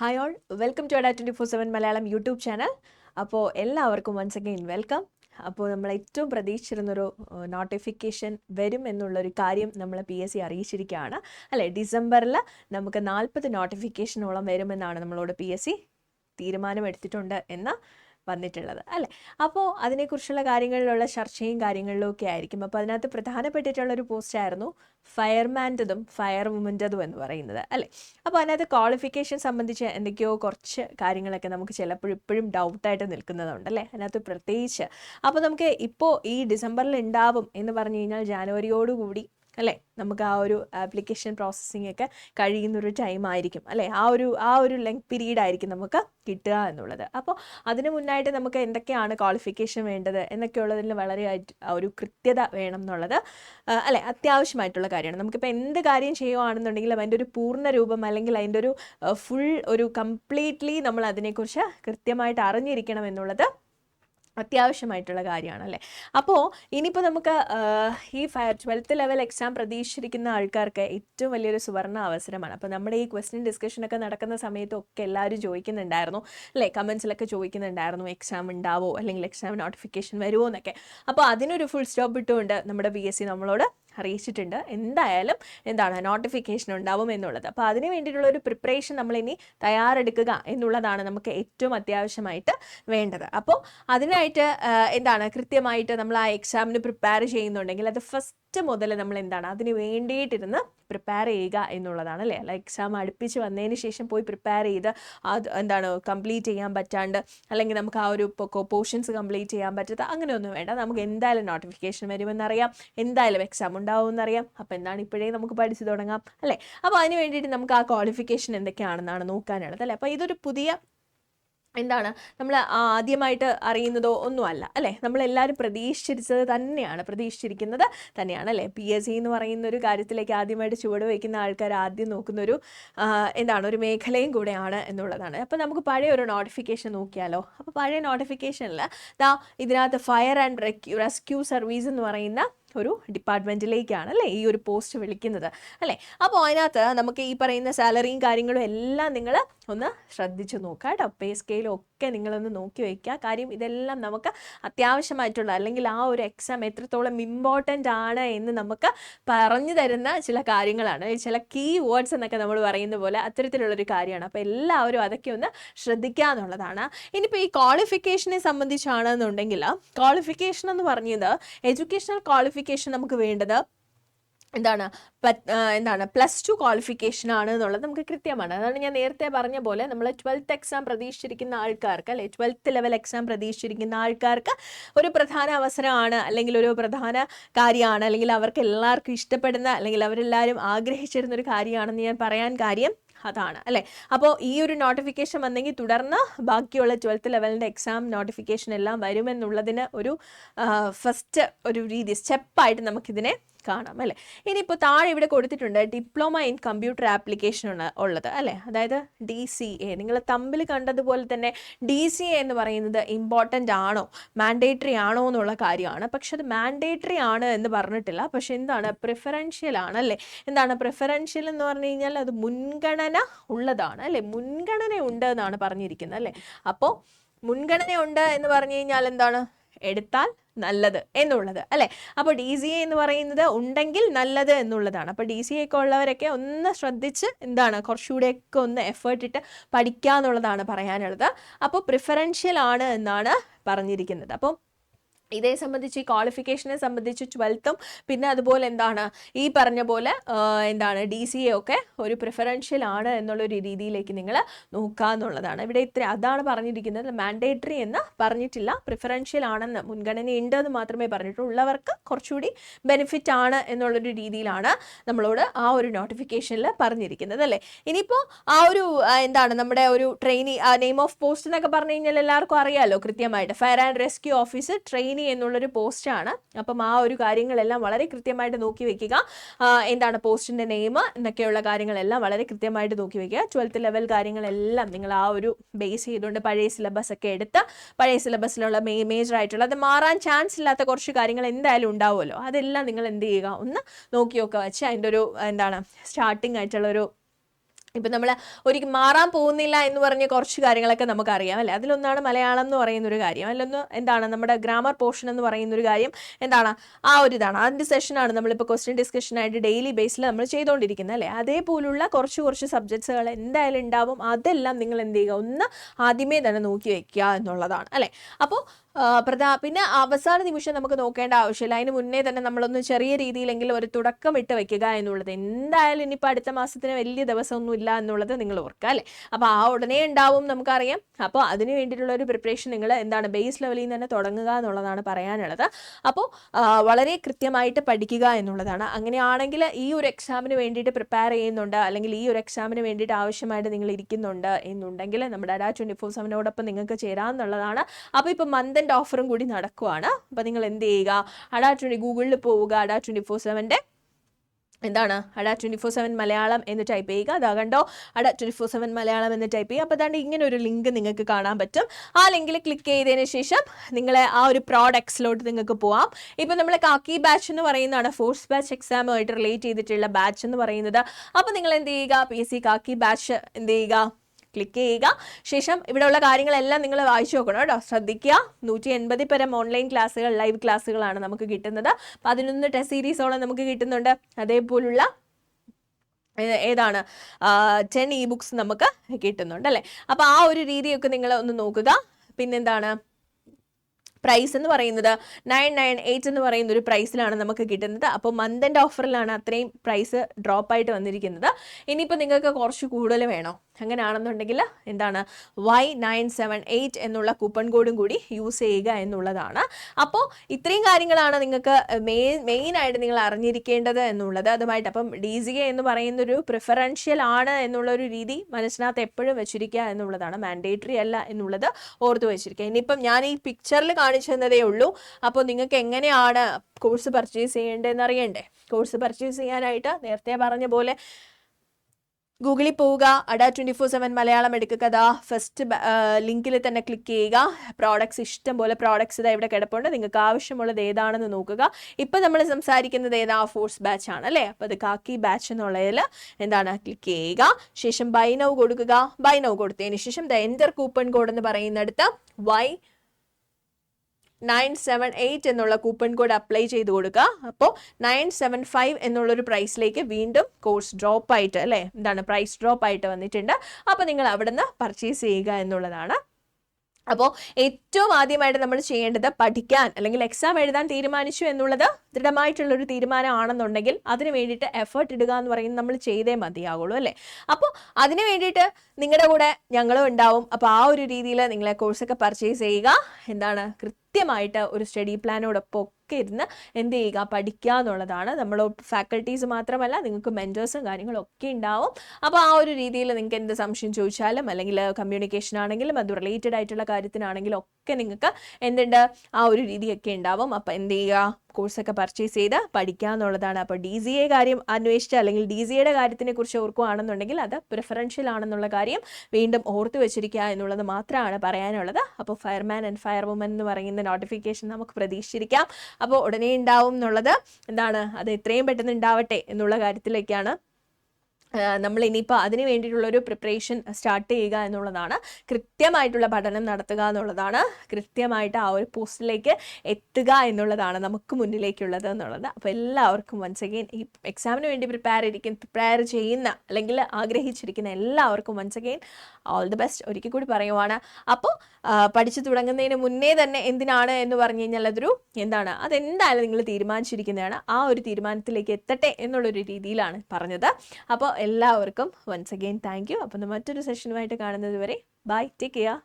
Hi all welcome to Adda twenty four seven Malayalam YouTube channel അപ്പോൾ എല്ലാവർക്കും once again welcome അപ്പോൾ നമ്മൾ ഏറ്റവും പ്രതീക്ഷിച്ചിരുന്നൊരു നോട്ടിഫിക്കേഷൻ വരും എന്നുള്ളൊരു കാര്യം നമ്മൾ പി എസ് സി അറിയിച്ചിരിക്കുകയാണ്. അല്ലേ ഡിസംബറിൽ നമുക്ക് നാൽപ്പത് നോട്ടിഫിക്കേഷനോളം വരുമെന്നാണ് നമ്മളോട് പി എസ് സി തീരുമാനമെടുത്തിട്ടുണ്ട് എന്ന് വന്നിട്ടുള്ളത് അല്ലേ? അപ്പോൾ അതിനെക്കുറിച്ചുള്ള കാര്യങ്ങളിലുള്ള ചർച്ചയും കാര്യങ്ങളിലും ഒക്കെ ആയിരിക്കും. അപ്പോൾ അതിനകത്ത് പ്രധാനപ്പെട്ടിട്ടുള്ളൊരു പോസ്റ്റായിരുന്നു ഫയർമാന്റെതും ഫയർ വുമന്റെതും എന്ന് പറയുന്നത് അല്ലേ? അപ്പോൾ അതിനകത്ത് ക്വാളിഫിക്കേഷൻ സംബന്ധിച്ച് എന്തൊക്കെയോ കുറച്ച് കാര്യങ്ങളൊക്കെ നമുക്ക് ചിലപ്പോൾ ഇപ്പോഴും ഡൗട്ടായിട്ട് നിൽക്കുന്നതുണ്ട് അല്ലേ? അതിനകത്ത് പ്രത്യേകിച്ച്. അപ്പോൾ നമുക്ക് ഇപ്പോൾ ഈ ഡിസംബറിൽ ഉണ്ടാവും എന്ന് പറഞ്ഞു കഴിഞ്ഞാൽ ജാനുവരിയോടുകൂടി അല്ലേ? നമുക്ക് ആ ഒരു ആപ്ലിക്കേഷൻ പ്രോസസ്സിംഗ് ഒക്കെ കഴിയുന്നൊരു ടൈം ആയിരിക്കും. അല്ലേ? ആ ഒരു ആ ഒരു ലെങ്ത് പീരീഡ് ആയിരിക്കും നമുക്ക് കിട്ടുക എന്നുള്ളത്. അപ്പോൾ അതിന് മുന്നായിട്ട് നമുക്ക് എന്തൊക്കെയാണ് ക്വാളിഫിക്കേഷൻ വേണ്ടത് എന്നൊക്കെയുള്ളതിൽ വളരെ ഒരു കൃത്യത വേണം എന്നുള്ളത് അല്ലേ? അത്യാവശ്യമായിട്ടുള്ള കാര്യമാണ്. നമുക്കിപ്പോൾ എന്ത് കാര്യം ചെയ്യുകയാണെന്നുണ്ടെങ്കിലും അതിന്റെ ഒരു പൂർണ രൂപം അല്ലെങ്കിൽ അതിന്റെ ഒരു ഫുൾ ഒരു കംപ്ലീറ്റ്ലി നമ്മൾ അതിനെക്കുറിച്ച് കൃത്യമായിട്ട് അറിഞ്ഞിരിക്കണം എന്നുള്ളത് അത്യാവശ്യമായിട്ടുള്ള കാര്യമാണ് അല്ലേ അപ്പോൾ ഇനിയിപ്പോൾ നമുക്ക് ഈ ഫയർ ട്വൽത്ത് ലെവൽ എക്സാം പ്രതീക്ഷിച്ചിരിക്കുന്ന ആൾക്കാർക്ക് ഏറ്റവും വലിയൊരു സുവർണ അവസരമാണ്. അപ്പോൾ നമ്മുടെ ഈ ക്വസ്റ്റ്യൻ ഡിസ്കഷനൊക്കെ നടക്കുന്ന സമയത്തൊക്കെ എല്ലാവരും ചോദിക്കുന്നുണ്ടായിരുന്നു അല്ലേ? കമൻസിലൊക്കെ ചോദിക്കുന്നുണ്ടായിരുന്നു എക്സാം ഉണ്ടാവോ? അല്ലെങ്കിൽ എക്സാം നോട്ടിഫിക്കേഷൻ വരുമോ എന്നൊക്കെ. അപ്പോൾ അതിനൊരു ഫുൾ സ്റ്റോപ്പ് ഇട്ടുകൊണ്ട് നമ്മുടെ പി എസ് സി നമ്മളോട് അറിയിച്ചിട്ടുണ്ട്. എന്തായാലും എന്താണ് നോട്ടിഫിക്കേഷൻ ഉണ്ടാവും എന്നുള്ളത്. അപ്പോൾ അതിന് വേണ്ടിയിട്ടുള്ള ഒരു പ്രിപ്പറേഷൻ നമ്മളിനി തയ്യാറെടുക്കുക എന്നുള്ളതാണ് നമുക്ക് ഏറ്റവും അത്യാവശ്യമായിട്ട് വേണ്ടത്. അപ്പോൾ അതിനായിട്ട് എന്താണ് കൃത്യമായിട്ട് നമ്മൾ ആ എക്സാമിന് പ്രിപ്പയർ ചെയ്യുന്നുണ്ടെങ്കിൽ അത് ഫസ്റ്റ് മുതൽ നമ്മൾ എന്താണ് അതിന് വേണ്ടിയിട്ടിരുന്ന് പ്രിപ്പയർ ചെയ്യുക എന്നുള്ളതാണ് അല്ലേ? അല്ല എക്സാം അടുപ്പിച്ച് വന്നതിന് ശേഷം പോയി പ്രിപ്പയർ ചെയ്ത് അത് എന്താണ് കംപ്ലീറ്റ് ചെയ്യാൻ പറ്റാണ്ട് അല്ലെങ്കിൽ നമുക്ക് ആ ഒരു പോർഷൻസ് കംപ്ലീറ്റ് ചെയ്യാൻ പറ്റാത്ത അങ്ങനെയൊന്നും വേണ്ട. നമുക്ക് എന്തായാലും നോട്ടിഫിക്കേഷൻ വരുമെന്നറിയാം. എന്തായാലും എക്സാം ഉണ്ടാവുമെന്നറിയാം. അപ്പോൾ എന്താണ് ഇപ്പോഴേ നമുക്ക് പഠിച്ചു തുടങ്ങാം അല്ലേ? അപ്പോൾ അതിന് വേണ്ടിയിട്ട് നമുക്ക് ആ ക്വാളിഫിക്കേഷൻ എന്തൊക്കെയാണെന്നാണ് നോക്കാനുള്ളത് അല്ലേ? അപ്പോൾ ഇതൊരു പുതിയ എന്താണ്? നമ്മൾ ആദ്യമായിട്ട് അറിയുന്നതോ ഒന്നുമല്ല അല്ലേ? നമ്മളെല്ലാവരും പ്രതീക്ഷിച്ചത് തന്നെയാണ് പ്രതീക്ഷിച്ചിരിക്കുന്നത് തന്നെയാണ് അല്ലേ? പി എസ് സി എന്ന് പറയുന്ന ഒരു കാര്യത്തിലേക്ക് ആദ്യമായിട്ട് ചുവട് വയ്ക്കുന്ന ആൾക്കാർ ആദ്യം നോക്കുന്നൊരു എന്താണ്? ഒരു മേഖലയും കൂടെയാണ് എന്നുള്ളതാണ്. അപ്പോൾ നമുക്ക് പഴയ ഒരു നോട്ടിഫിക്കേഷൻ നോക്കിയാലോ? അപ്പോൾ പഴയ നോട്ടിഫിക്കേഷനിൽ ദാ ഇതിനകത്ത് fire and rescue rescue service എന്ന് പറയുന്ന ഒരു ഡിപ്പാർട്ട്മെന്റിലേക്കാണ് അല്ലേ? ഈ ഒരു പോസ്റ്റ് വിളിക്കുന്നത് അല്ലേ? അപ്പോൾ അതിനകത്ത് നമുക്ക് ഈ പറയുന്ന സാലറിയും കാര്യങ്ങളും എല്ലാം നിങ്ങൾ ഒന്ന് ശ്രദ്ധിച്ചു നോക്കുക കേട്ടോ. പേ സ്കെയിലും ഒക്കെ നിങ്ങളൊന്ന് നോക്കി വയ്ക്കുക കാര്യം ഇതെല്ലാം നമുക്ക് അത്യാവശ്യമായിട്ടുള്ള അല്ലെങ്കിൽ ആ ഒരു എക്സാം എത്രത്തോളം ഇമ്പോർട്ടന്റ് ആണ് എന്ന് നമുക്ക് പറഞ്ഞു തരുന്ന ചില കാര്യങ്ങളാണ്. ചില കീ വേർഡ്സ് എന്നൊക്കെ നമ്മൾ പറയുന്ന പോലെ അത്തരത്തിലുള്ളൊരു കാര്യമാണ്. അപ്പോൾ എല്ലാവരും അതൊക്കെ ഒന്ന് ശ്രദ്ധിക്കുക എന്നുള്ളതാണ്. ഇനിയിപ്പോൾ ഈ ക്വാളിഫിക്കേഷനെ സംബന്ധിച്ചാണെന്നുണ്ടെങ്കിൽ ക്വാളിഫിക്കേഷൻ എന്ന് പറഞ്ഞത് എഡ്യൂക്കേഷണൽ ക്വാളിഫിക്കേഷൻ നമുക്ക് വേണ്ടത് എന്താണ് എന്താണ് പ്ലസ് ടു ക്വാളിഫിക്കേഷൻ ആണ് എന്നുള്ളത് നമുക്ക് കൃത്യമാണ്. അതാണ് ഞാൻ നേരത്തെ പറഞ്ഞ പോലെ നമ്മൾ ട്വൽത്ത് എക്സാം പ്രതീക്ഷിച്ചിരിക്കുന്ന ആൾക്കാർക്ക് അല്ലെ ട്വൽത്ത് ലെവൽ എക്സാം പ്രതീക്ഷിച്ചിരിക്കുന്ന ആൾക്കാർക്ക് ഒരു പ്രധാന അവസരമാണ് അല്ലെങ്കിൽ ഒരു പ്രധാന കാര്യമാണ് അല്ലെങ്കിൽ അവർക്ക് എല്ലാവർക്കും ഇഷ്ടപ്പെടുന്ന അല്ലെങ്കിൽ അവരെല്ലാവരും ആഗ്രഹിച്ചിരുന്ന ഒരു കാര്യമാണെന്ന് ഞാൻ പറയാൻ കാര്യം അതാണ് അല്ലേ? അപ്പോൾ ഈ ഒരു നോട്ടിഫിക്കേഷൻ വന്നെങ്കിൽ തുടർന്ന് ബാക്കിയുള്ള ട്വൽത്ത് ലെവലിന്റെ എക്സാം നോട്ടിഫിക്കേഷൻ എല്ലാം വരുമെന്നുള്ളതിന് ഒരു ഫസ്റ്റ് ഒരു രീതി സ്റ്റെപ്പായിട്ട് നമുക്കിതിനെ കാണാം അല്ലേ? ഇനിയിപ്പോൾ താഴെ ഇവിടെ കൊടുത്തിട്ടുണ്ട് ഡിപ്ലോമ ഇൻ കമ്പ്യൂട്ടർ ആപ്ലിക്കേഷൻ ഉള്ളത് അല്ലേ? അതായത് ഡി സി എ നിങ്ങൾ തമ്പിൽ കണ്ടതുപോലെ തന്നെ ഡി സി എ എന്ന് പറയുന്നത് ഇമ്പോർട്ടന്റ് ആണോ മാൻഡേറ്ററി ആണോ എന്നുള്ള കാര്യമാണ്. പക്ഷെ അത് മാൻഡേറ്ററി ആണ് എന്ന് പറഞ്ഞിട്ടില്ല. പക്ഷെ എന്താണ്? പ്രിഫറൻഷ്യൽ ആണ് അല്ലേ? എന്താണ്? പ്രിഫറൻഷ്യൽ എന്ന് പറഞ്ഞു കഴിഞ്ഞാൽ അത് മുൻഗണന ഉള്ളതാണ് അല്ലേ? മുൻഗണന ഉണ്ട് എന്നാണ് പറഞ്ഞിരിക്കുന്നത് അല്ലേ? അപ്പോൾ മുൻഗണന ഉണ്ട് എന്ന് പറഞ്ഞു കഴിഞ്ഞാൽ എന്താണ്? എടുത്താൽ നല്ലത് എന്നുള്ളത് അല്ലെ? അപ്പോൾ ഡി സി എ എന്ന് പറയുന്നത് ഉണ്ടെങ്കിൽ നല്ലത് എന്നുള്ളതാണ്. അപ്പോൾ ഡി സി ഒക്കെ ഉള്ളവരൊക്കെ ഒന്ന് ശ്രദ്ധിച്ച് എന്താണ് കുറച്ചുകൂടെയൊക്കെ ഒന്ന് എഫേർട്ട് ഇട്ട് പഠിക്കുക എന്നുള്ളതാണ് പറയാനുള്ളത്. അപ്പോൾ പ്രിഫറൻഷ്യൽ ആണ് എന്നാണ് പറഞ്ഞിരിക്കുന്നത്. അപ്പോൾ ഇതേ സംബന്ധിച്ച് ഈ ക്വാളിഫിക്കേഷനെ സംബന്ധിച്ച് ട്വൽത്തും പിന്നെ അതുപോലെ എന്താണ് ഈ പറഞ്ഞ പോലെ എന്താണ് ഡി സി എ ഒക്കെ ഒരു പ്രിഫറൻഷ്യൽ ആണ് എന്നുള്ളൊരു രീതിയിലേക്ക് നിങ്ങൾ നോക്കുക എന്നുള്ളതാണ്. ഇവിടെ ഇത്ര അതാണ് പറഞ്ഞിരിക്കുന്നത്. മാൻഡേറ്ററി എന്ന് പറഞ്ഞിട്ടില്ല. പ്രിഫറൻഷ്യൽ ആണെന്ന് മുൻഗണന ഉണ്ട് എന്ന് മാത്രമേ പറഞ്ഞിട്ടുള്ളൂ. ഉള്ളവർക്ക് കുറച്ചുകൂടി ബെനിഫിറ്റ് ആണ് എന്നുള്ളൊരു രീതിയിലാണ് നമ്മളോട് ആ ഒരു നോട്ടിഫിക്കേഷനിൽ പറഞ്ഞിരിക്കുന്നത് അല്ലേ? ഇനിയിപ്പോൾ ആ ഒരു എന്താണ് നമ്മുടെ ഒരു ട്രെയിനി നെയിം ഓഫ് പോസ്റ്റ് എന്നൊക്കെ പറഞ്ഞു കഴിഞ്ഞാൽ എല്ലാവർക്കും അറിയാമല്ലോ കൃത്യമായിട്ട്. Fire and rescue office trainee എന്നുള്ളൊരു പോസ്റ്റാണ്. അപ്പം ആ ഒരു കാര്യങ്ങളെല്ലാം വളരെ കൃത്യമായിട്ട് നോക്കി വെക്കുക. എന്താണ് പോസ്റ്റിന്റെ നെയിം എന്നൊക്കെയുള്ള കാര്യങ്ങളെല്ലാം വളരെ കൃത്യമായിട്ട് നോക്കി വെക്കുക. ട്വൽത്ത് ലെവൽ കാര്യങ്ങളെല്ലാം നിങ്ങൾ ആ ഒരു ബേസ് ചെയ്തുകൊണ്ട് പഴയ സിലബസ് ഒക്കെ എടുത്ത് പഴയ സിലബസിലുള്ള മേജർ ആയിട്ടുള്ള അത് മാറാൻ ചാൻസ് ഇല്ലാത്ത കുറച്ച് കാര്യങ്ങൾ എന്തായാലും ഉണ്ടാവുമല്ലോ. അതെല്ലാം നിങ്ങൾ എന്ത് ചെയ്യുക? ഒന്ന് നോക്കിയൊക്കെ വെച്ച് അതിന്റെ ഒരു എന്താണ് സ്റ്റാർട്ടിംഗ് ആയിട്ടുള്ള ഒരു ഇപ്പം നമ്മൾ ഒരിക്കലും മാറാൻ പോകുന്നില്ല എന്ന് പറഞ്ഞ കുറച്ച് കാര്യങ്ങളൊക്കെ നമുക്കറിയാം അല്ലേ? അതിലൊന്നാണ് മലയാളം എന്ന് പറയുന്ന ഒരു കാര്യം. അല്ലൊന്ന് എന്താണ്? നമ്മുടെ ഗ്രാമർ പോർഷൻ എന്ന് പറയുന്ന ഒരു കാര്യം എന്താണ്? ആ ഒരു ഇതാണ്. അതിന്റെ സെഷനാണ് നമ്മളിപ്പോൾ ക്വസ്റ്റ്യൻ ഡിസ്കഷനായിട്ട് ഡെയിലി ബേസിൽ നമ്മൾ ചെയ്തുകൊണ്ടിരിക്കുന്നത് അല്ലേ? അതേപോലുള്ള കുറച്ച് കുറച്ച് സബ്ജക്ട്സുകൾ എന്തായാലും ഉണ്ടാവും. അതെല്ലാം നിങ്ങൾ എന്ത് ചെയ്യുക? ഒന്ന് ആദ്യമേ തന്നെ നോക്കി വയ്ക്കുക എന്നുള്ളതാണ് അല്ലേ? അപ്പോൾ പ്രധാ പിന്നെ അവസാന നിമിഷം നമുക്ക് നോക്കേണ്ട ആവശ്യമില്ല. അതിന് മുന്നേ തന്നെ നമ്മളൊന്ന് ചെറിയ രീതിയിലെങ്കിലും ഒരു തുടക്കം ഇട്ട് വെക്കുക എന്നുള്ളത്. എന്തായാലും ഇനിയിപ്പോൾ അടുത്ത മാസത്തിന് വലിയ ദിവസമൊന്നും ഇല്ല എന്നുള്ളത് നിങ്ങൾ ഓർക്കുക അല്ലേ? അപ്പോൾ ആ ഉടനെ ഉണ്ടാവും നമുക്കറിയാം. അപ്പോൾ അതിന് വേണ്ടിയിട്ടുള്ള ഒരു പ്രിപ്പറേഷൻ നിങ്ങൾ എന്താണ് ബേസ് ലെവലിൽ നിന്ന് തന്നെ തുടങ്ങുക എന്നുള്ളതാണ് പറയാനുള്ളത്. അപ്പോൾ വളരെ കൃത്യമായിട്ട് പഠിക്കുക എന്നുള്ളതാണ്. അങ്ങനെയാണെങ്കിൽ ഈ ഒരു എക്സാമിന് വേണ്ടിയിട്ട് പ്രിപ്പയർ ചെയ്യുന്നുണ്ട്. അല്ലെങ്കിൽ ഈ ഒരു എക്സാമിന് വേണ്ടിയിട്ട് ആവശ്യമായിട്ട് നിങ്ങൾ ഇരിക്കുന്നുണ്ട് എന്നുണ്ടെങ്കിൽ നമ്മുടെ അഡാ ട്വന്റി ഫോർ സെവനോടൊപ്പം നിങ്ങൾക്ക് ചേരാമെന്നുള്ളതാണ് അപ്പോൾ ഇപ്പോൾ മന്ത് എൻഡ് ഓഫറും കൂടി നടക്കുവാണ്. അപ്പോൾ നിങ്ങൾ എന്ത് ചെയ്യുക? അഡാ ട്വന്റി ഗൂഗിളിൽ പോവുക. അഡാ ട്വന്റി ഫോർ സെവന്റെ എന്താണ്? അട ട്വന്റി ഫോർ സെവൻ മലയാളം എന്ന് ടൈപ്പ് ചെയ്യുക. അതാ കണ്ടോ? അട ട്വന്റി ഫോർ സെവൻ മലയാളം എന്ന് ടൈപ്പ് ചെയ്യുക. അപ്പോൾ അതാണ്ട് ഇങ്ങനെ ഒരു ലിങ്ക് നിങ്ങൾക്ക് കാണാൻ പറ്റും. ആ ലിങ്കിൽ ക്ലിക്ക് ചെയ്തതിന് ശേഷം നിങ്ങളെ ആ ഒരു പ്രോഡക്ട്സിലോട്ട് നിങ്ങൾക്ക് പോവാം. ഇപ്പം നമ്മൾ കാക്കി ബാച്ച് എന്ന് പറയുന്നതാണ്. ഫോഴ്സ് ബാച്ച് എക്സാമുമായിട്ട് റിലേറ്റ് ചെയ്തിട്ടുള്ള ബാച്ച് എന്ന് പറയുന്നത്. അപ്പോൾ നിങ്ങൾ എന്ത് ചെയ്യുക? P S C khaki batch എന്ത് ചെയ്യുക? ക്ലിക്ക് ചെയ്യുക. ശേഷം ഇവിടെയുള്ള കാര്യങ്ങളെല്ലാം നിങ്ങൾ വായിച്ചു നോക്കണം കേട്ടോ. ശ്രദ്ധിക്കുക. നൂറ്റി എൺപതിൽ പരം ഓൺലൈൻ ക്ലാസ്സുകൾ ലൈവ് ക്ലാസ്സുകളാണ് നമുക്ക് കിട്ടുന്നത്. പതിനൊന്ന് ടെസ്റ്റ് സീരീസോളം നമുക്ക് കിട്ടുന്നുണ്ട്. അതേപോലുള്ള ഏതാണ് ടെൻ ഇ ബുക്സ് നമുക്ക് കിട്ടുന്നുണ്ട് അല്ലേ? അപ്പോൾ ആ ഒരു രീതിയൊക്കെ നിങ്ങൾ ഒന്ന് നോക്കുക. പിന്നെന്താണ്? പ്രൈസ് എന്ന് പറയുന്നത് നയൻ നയൻ എയ്റ്റ് എന്ന് പറയുന്ന ഒരു പ്രൈസിലാണ് നമുക്ക് കിട്ടുന്നത്. അപ്പോൾ മന്ത് എൻഡ് ഓഫറിലാണ് അത്രയും പ്രൈസ് ഡ്രോപ്പ് ആയിട്ട് വന്നിരിക്കുന്നത്. ഇനിയിപ്പോൾ നിങ്ങൾക്ക് കുറച്ച് കൂടുതൽ വേണോ? അങ്ങനെയാണെന്നുണ്ടെങ്കിൽ എന്താണ് വൈ നയൻ സെവൻ എയ്റ്റ് എന്നുള്ള കൂപ്പൺ കോഡും കൂടി യൂസ് ചെയ്യുക എന്നുള്ളതാണ്. അപ്പോൾ ഇത്രയും കാര്യങ്ങളാണ് നിങ്ങൾക്ക് മെയിൻ മെയിനായിട്ട് നിങ്ങൾ അറിഞ്ഞിരിക്കേണ്ടത് എന്നുള്ളത്. അതുമായിട്ട് അപ്പം ഡി സി എ എന്ന് പറയുന്നൊരു പ്രിഫറൻഷ്യൽ ആണ് എന്നുള്ളൊരു രീതി മനസ്സിനകത്ത് എപ്പോഴും വെച്ചിരിക്കുക എന്നുള്ളതാണ്. മാൻഡേറ്ററി അല്ല എന്നുള്ളത് ഓർത്ത് വെച്ചിരിക്കുക. ഇനിയിപ്പം ഞാൻ ഈ പിക്ചറിൽ കാണിച്ചു തന്നതേ ഉള്ളൂ അപ്പോൾ നിങ്ങൾക്ക് എങ്ങനെയാണ് കോഴ്സ് പർച്ചേസ് ചെയ്യേണ്ടതെന്ന് അറിയണ്ടേ കോഴ്സ് പർച്ചേസ് ചെയ്യാനായിട്ട് നേരത്തെ പറഞ്ഞ പോലെ ഗൂഗിളിൽ പോവുക Adda twenty four seven Malayalam എടുക്കുക അതാ ഫസ്റ്റ് ലിങ്കിൽ തന്നെ ക്ലിക്ക് ചെയ്യുക. പ്രോഡക്റ്റ്സ് ഇഷ്ടം പോലെ പ്രോഡക്റ്റ്സ് ഇതാ ഇവിടെ കിടപ്പുണ്ട്. നിങ്ങൾക്ക് ആവശ്യമുള്ളത് ഏതാണെന്ന് നോക്കുക. ഇപ്പം നമ്മൾ സംസാരിക്കുന്നത് ഏതാ? ഫോഴ്സ് ബാച്ച് ആണ് അല്ലേ? അപ്പോൾ അത് കാക്കി ബാച്ച് എന്നുള്ളതിൽ എന്താണ്? ക്ലിക്ക് ചെയ്യുക. ശേഷം ബൈ നൗ കൊടുക്കുക. ബൈ നൗ കൊടുത്തതിന് ശേഷം ദ എന്റർ കൂപ്പൺ കോഡ് എന്ന് പറയുന്നിടത്ത് വൈ നയൻ സെവൻ എയ്റ്റ് എന്നുള്ള കൂപ്പൺ കോഡ് അപ്ലൈ ചെയ്ത് കൊടുക്കുക അപ്പോൾ നയൻ സെവൻ ഫൈവ് എന്നുള്ളൊരു പ്രൈസിലേക്ക് വീണ്ടും കോഴ്സ് ഡ്രോപ്പ് ആയിട്ട് അല്ലേ? എന്താണ് പ്രൈസ് ഡ്രോപ്പ് ആയിട്ട് വന്നിട്ടുണ്ട്. അപ്പോൾ നിങ്ങൾ അവിടെ നിന്ന് പർച്ചേസ് ചെയ്യുക എന്നുള്ളതാണ്. അപ്പോൾ ഏറ്റവും ആദ്യമായിട്ട് നമ്മൾ ചെയ്യേണ്ടത് പഠിക്കാൻ അല്ലെങ്കിൽ എക്സാം എഴുതാൻ തീരുമാനിച്ചു എന്നുള്ളത് ദൃഢമായിട്ടുള്ളൊരു തീരുമാനമാണെന്നുണ്ടെങ്കിൽ അതിന് വേണ്ടിയിട്ട് എഫേർട്ട് ഇടുക എന്ന് പറയുന്നത് നമ്മൾ ചെയ്തേ മതിയാകുള്ളൂ അല്ലേ? അപ്പോൾ അതിന് വേണ്ടിയിട്ട് നിങ്ങളുടെ കൂടെ ഞങ്ങളും ഉണ്ടാവും. അപ്പോൾ ആ ഒരു രീതിയിൽ നിങ്ങളെ കോഴ്സൊക്കെ പർച്ചേസ് ചെയ്യുക. എന്താണ് കൃത്യമായിട്ട് ഒരു സ്റ്റഡി പ്ലാനോടൊപ്പം ഒക്കെ ഇരുന്ന് എന്ത് ചെയ്യുക പഠിക്കുക എന്നുള്ളതാണ്. നമ്മൾ ഫാക്കൽറ്റീസ് മാത്രമല്ല നിങ്ങൾക്ക് മെന്റേഴ്സും കാര്യങ്ങളും ഒക്കെ ഉണ്ടാവും. അപ്പോൾ ആ ഒരു രീതിയിൽ നിങ്ങൾക്ക് എന്ത് സംശയം ചോദിച്ചാലും അല്ലെങ്കിൽ കമ്മ്യൂണിക്കേഷൻ ആണെങ്കിലും അത് റിലേറ്റഡ് ആയിട്ടുള്ള കാര്യത്തിനാണെങ്കിലും ഒക്കെ നിങ്ങൾക്ക് എന്തുണ്ട്? ആ ഒരു രീതിയൊക്കെ ഉണ്ടാവും. അപ്പം എന്ത് ചെയ്യുക? കോഴ്സൊക്കെ പർച്ചേസ് ചെയ്ത് പഠിക്കുക എന്നുള്ളതാണ്. അപ്പോൾ ഡി സി എ കാര്യം അന്വേഷിച്ച് അല്ലെങ്കിൽ ഡി സി എയുടെ കാര്യത്തിനെ കുറിച്ച് ഓർക്കുകയാണെന്നുണ്ടെങ്കിൽ അത് പ്രിഫറൻഷ്യൽ ആണെന്നുള്ള കാര്യം വീണ്ടും ഓർത്തു വെച്ചിരിക്കുക എന്നുള്ളത് മാത്രമാണ് പറയാനുള്ളത്. അപ്പോൾ ഫയർമാൻ ആൻഡ് ഫയർ വുമൻ എന്ന് പറയുന്ന നോട്ടിഫിക്കേഷൻ നമുക്ക് പ്രതീക്ഷിച്ചിരിക്കാം. അപ്പോൾ ഉടനെ ഉണ്ടാവും എന്നുള്ളത് എന്താണ്? അത് എത്രയും പെട്ടെന്ന് ഉണ്ടാവട്ടെ എന്നുള്ള കാര്യത്തിലേക്കാണ് നമ്മൾ ഇനിയിപ്പോൾ അതിന് വേണ്ടിയിട്ടുള്ളൊരു പ്രിപ്പറേഷൻ സ്റ്റാർട്ട് ചെയ്യുക എന്നുള്ളതാണ്. കൃത്യമായിട്ടുള്ള പഠനം നടത്തുക എന്നുള്ളതാണ്. കൃത്യമായിട്ട് ആ ഒരു പോസ്റ്റിലേക്ക് എത്തുക എന്നുള്ളതാണ് നമുക്ക് മുന്നിലേക്കുള്ളത് എന്നുള്ളത്. അപ്പോൾ എല്ലാവർക്കും വൺസ് അഗെയിൻ ഈ എക്സാമിന് വേണ്ടി പ്രിപ്പയർ ഇരിക്കുന്ന പ്രിപ്പയർ ചെയ്യുന്ന അല്ലെങ്കിൽ ആഗ്രഹിച്ചിരിക്കുന്ന എല്ലാവർക്കും once again all the best ഒരിക്കൽ കൂടി പറയുവാണ്. അപ്പോൾ പഠിച്ചു തുടങ്ങുന്നതിന് മുന്നേ തന്നെ എന്തിനാണ് എന്ന് പറഞ്ഞു കഴിഞ്ഞാൽ അതൊരു എന്താണ്? അതെന്തായാലും നിങ്ങൾ തീരുമാനിച്ചിരിക്കുന്നതാണ്. ആ ഒരു തീരുമാനത്തിലേക്ക് എത്തട്ടെ എന്നുള്ളൊരു രീതിയിലാണ് പറഞ്ഞത്. അപ്പോൾ എല്ലാവർക്കും വൺസ് അഗെയിൻ താങ്ക് യു അപ്പം മറ്റൊരു സെഷനുമായിട്ട് കാണുന്നത് വരെ ബൈ ടേക്ക് കെയർ